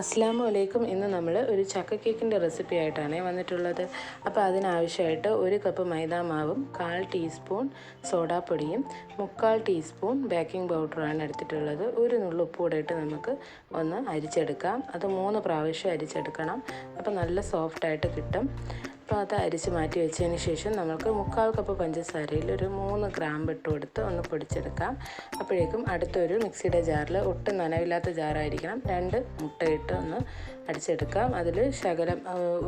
അസ്സാം വലൈക്കും ഇന്ന് നമ്മൾ ഒരു ചക്ക കേക്കിന്റെ റെസിപ്പി ആയിട്ടാണ് വന്നിട്ടുള്ളത്. അപ്പോൾ അതിനാവശ്യമായിട്ട് ഒരു കപ്പ് മൈദാ മാവും കാൽ ടീസ്പൂൺ സോഡാപ്പൊടിയും മുക്കാൽ ടീസ്പൂൺ ബേക്കിംഗ് പൗഡറാണ് എടുത്തിട്ടുള്ളത്. ഒരു നുള്ളു ഉപ്പ് നമുക്ക് ഒന്ന് അരിച്ചെടുക്കാം. അത് മൂന്ന് പ്രാവശ്യം അരിച്ചെടുക്കണം. അപ്പോൾ നല്ല സോഫ്റ്റായിട്ട് കിട്ടും. അപ്പോൾ അത് അരിച്ച് മാറ്റി വെച്ചതിന് ശേഷം നമുക്ക് മുക്കാൽ കപ്പ് പഞ്ചസാരയിൽ ഒരു മൂന്ന് ഗ്രാം ഇട്ട് കൊടുത്ത് ഒന്ന് പൊടിച്ചെടുക്കാം. അപ്പോഴേക്കും അടുത്തൊരു മിക്സിയുടെ ജാറിൽ ഒട്ടും നനവില്ലാത്ത ജാറായിരിക്കണം. രണ്ട് മുട്ടയിട്ട് ഒന്ന് അടിച്ചെടുക്കാം. അതിൽ ശകലം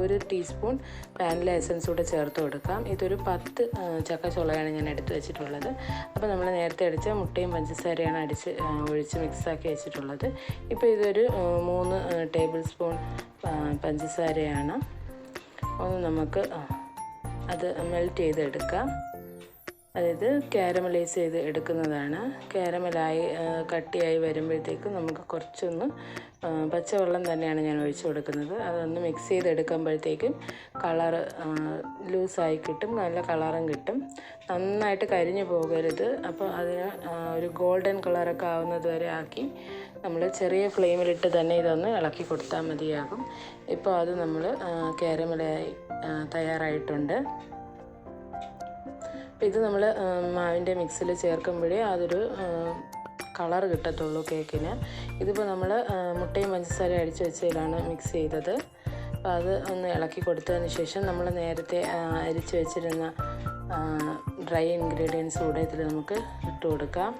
ഒരു ടീസ്പൂൺ പാനിലെ എസൻസ് കൂടെ ചേർത്ത് കൊടുക്കാം. ഇതൊരു പത്ത് ചക്ക ചുളയാണ് ഞാൻ എടുത്ത് വെച്ചിട്ടുള്ളത്. അപ്പോൾ നമ്മൾ നേരത്തെ അടിച്ച മുട്ടയും പഞ്ചസാരയാണ് അടിച്ച് ഒഴിച്ച് മിക്സാക്കി വെച്ചിട്ടുള്ളത്. ഇപ്പോൾ ഇതൊരു മൂന്ന് ടേബിൾ സ്പൂൺ പഞ്ചസാരയാണ്. ഒന്ന് നമുക്ക് അത് മെൽറ്റ് ചെയ്തെടുക്കാം. അതായത് കാരമലൈസ് ചെയ്ത് എടുക്കുന്നതാണ്. കാരമലായി കട്ടിയായി വരുമ്പോഴത്തേക്കും നമുക്ക് കുറച്ചൊന്ന് പച്ചവെള്ളം തന്നെയാണ് ഞാൻ ഒഴിച്ചു കൊടുക്കുന്നത്. അതൊന്ന് മിക്സ് ചെയ്തെടുക്കുമ്പോഴത്തേക്കും കളറ് ലൂസായി കിട്ടും നല്ല കളറും കിട്ടും. നന്നായിട്ട് കരിഞ്ഞു പോകരുത്. അപ്പോൾ അതിന് ഒരു ഗോൾഡൻ കളറൊക്കെ ആവുന്നത് വരെ ആക്കി നമ്മൾ ചെറിയ ഫ്ലെയിമിലിട്ട് തന്നെ ഇതൊന്ന് ഇളക്കി കൊടുത്താൽ മതിയാകും. ഇപ്പോൾ അത് നമ്മൾ കാരമലായി തയ്യാറായിട്ടുണ്ട്. ഇത് നമ്മൾ മാവിന്റെ മിക്സിൽ ചേർക്കുമ്പോഴേ അതൊരു കളർ കിട്ടത്തുള്ളൂ കേക്കിന്. ഇതിപ്പോൾ നമ്മൾ മുട്ടയും പഞ്ചസാരയും അടിച്ചു വെച്ചതിലാണ് മിക്സ് ചെയ്തത്. അപ്പോൾ അത് ഒന്ന് ഇളക്കി കൊടുത്തതിന് ശേഷം നമ്മൾ നേരത്തെ അരിച്ചു വെച്ചിരുന്ന ഡ്രൈ ഇൻഗ്രീഡിയൻസ് കൂടെ ഇതിൽ നമുക്ക് ഇട്ട് കൊടുക്കാം.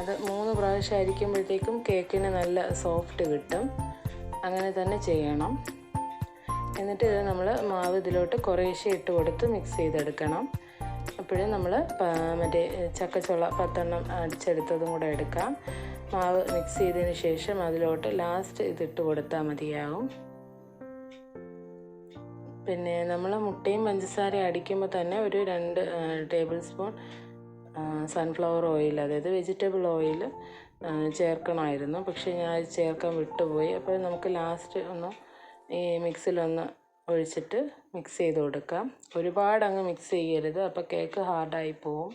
അത് മൂന്ന് പ്രാവശ്യം അരിക്കുമ്പോഴത്തേക്കും കേക്കിന് നല്ല സോഫ്റ്റ് കിട്ടും. അങ്ങനെ തന്നെ ചെയ്യണം. എന്നിട്ട് ഇത് നമ്മൾ മാവ് ഇതിലോട്ട് കുറേശ്ശെ ഇട്ട് കൊടുത്ത് മിക്സ് ചെയ്തെടുക്കണം. അപ്പോഴും നമ്മൾ മറ്റേ ചക്കച്ചുള പത്തെണ്ണം അടിച്ചെടുത്തതും കൂടെ എടുക്കാം. മാവ് മിക്സ് ചെയ്തതിന് ശേഷം അതിലോട്ട് ലാസ്റ്റ് ഇതിട്ട് കൊടുത്താൽ മതിയാവും. പിന്നെ നമ്മൾ മുട്ടയും പഞ്ചസാരയും അടിക്കുമ്പോൾ തന്നെ ഒരു രണ്ട് ടേബിൾ സ്പൂൺ സൺഫ്ലവർ ഓയിൽ അതായത് വെജിറ്റബിൾ ഓയിൽ ചേർക്കണമായിരുന്നു. പക്ഷേ ഞാൻ ചേർക്കാൻ വിട്ടുപോയി. അപ്പോൾ നമുക്ക് ലാസ്റ്റ് ഒന്ന് ഈ മിക്സിലൊന്ന് ഒഴിച്ചിട്ട് മിക്സ് ചെയ്ത് കൊടുക്കാം. ഒരുപാട് അങ്ങ് മിക്സ് ചെയ്യരുത്. അപ്പോൾ കേക്ക് ഹാർഡായി പോവും.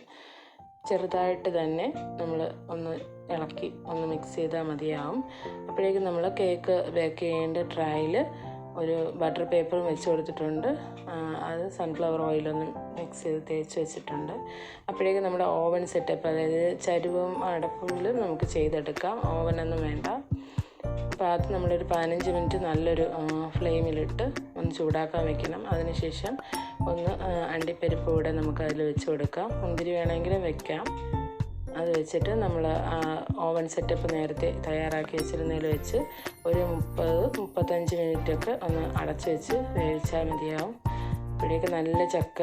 ചെറുതായിട്ട് തന്നെ നമ്മൾ ഒന്ന് ഇളക്കി ഒന്ന് മിക്സ് ചെയ്താൽ മതിയാവും. അപ്പോഴേക്കും നമ്മൾ കേക്ക് ബേക്ക് ചെയ്യേണ്ട ട്രൈയിൽ ഒരു ബട്ടർ പേപ്പറും വെച്ച് കൊടുത്തിട്ടുണ്ട്. അത് സൺഫ്ലവർ ഓയിലൊന്നും മിക്സ് ചെയ്ത് തേച്ച് വെച്ചിട്ടുണ്ട്. അപ്പോഴേക്കും നമ്മുടെ ഓവൻ സെറ്റപ്പ് അതായത് ചരുവും അടപ്പിലും നമുക്ക് ചെയ്തെടുക്കാം. ഓവനൊന്നും വേണ്ട. അത് നമ്മളൊരു പതിനഞ്ച് മിനിറ്റ് നല്ലൊരു ഫ്ലെയിമിലിട്ട് ഒന്ന് ചൂടാക്കാൻ വെക്കണം. അതിനുശേഷം ഒന്ന് അണ്ടിപ്പരിപ്പ് കൂടെ നമുക്ക് അതിൽ വെച്ച് കൊടുക്കാം. മുന്തിരി വേണമെങ്കിലും വെക്കാം. അത് വെച്ചിട്ട് നമ്മൾ ഓവൻ സെറ്റപ്പ് നേരത്തെ തയ്യാറാക്കി വെച്ചിരുന്നതിൽ വെച്ച് ഒരു മുപ്പത് മുപ്പത്തഞ്ച് മിനിറ്റൊക്കെ ഒന്ന് അടച്ചു വെച്ച് വേവിച്ചാൽ മതിയാവും. ഇപ്പോഴേക്ക് നല്ല ചക്ക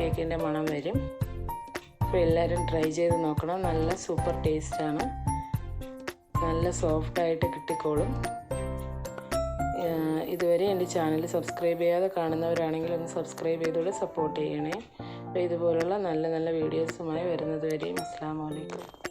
കേക്കിന്റെ മണം വരും. അപ്പോൾ എല്ലാവരും ട്രൈ ചെയ്ത് നോക്കണം. നല്ല സൂപ്പർ ടേസ്റ്റാണ്. നല്ല സോഫ്റ്റായിട്ട് കിട്ടിക്കോളും. ഇതുവരെ എന്റെ ചാനൽ സബ്സ്ക്രൈബ് ചെയ്യാതെ കാണുന്നവരാണെങ്കിൽ ഒന്ന് സബ്സ്ക്രൈബ് ചെയ്തുകൂടെ സപ്പോർട്ട് ചെയ്യണേ. അപ്പോൾ ഇതുപോലുള്ള നല്ല നല്ല വീഡിയോസുമായി വരുന്നത് വരെയും അസ്സാം വലൈക്കും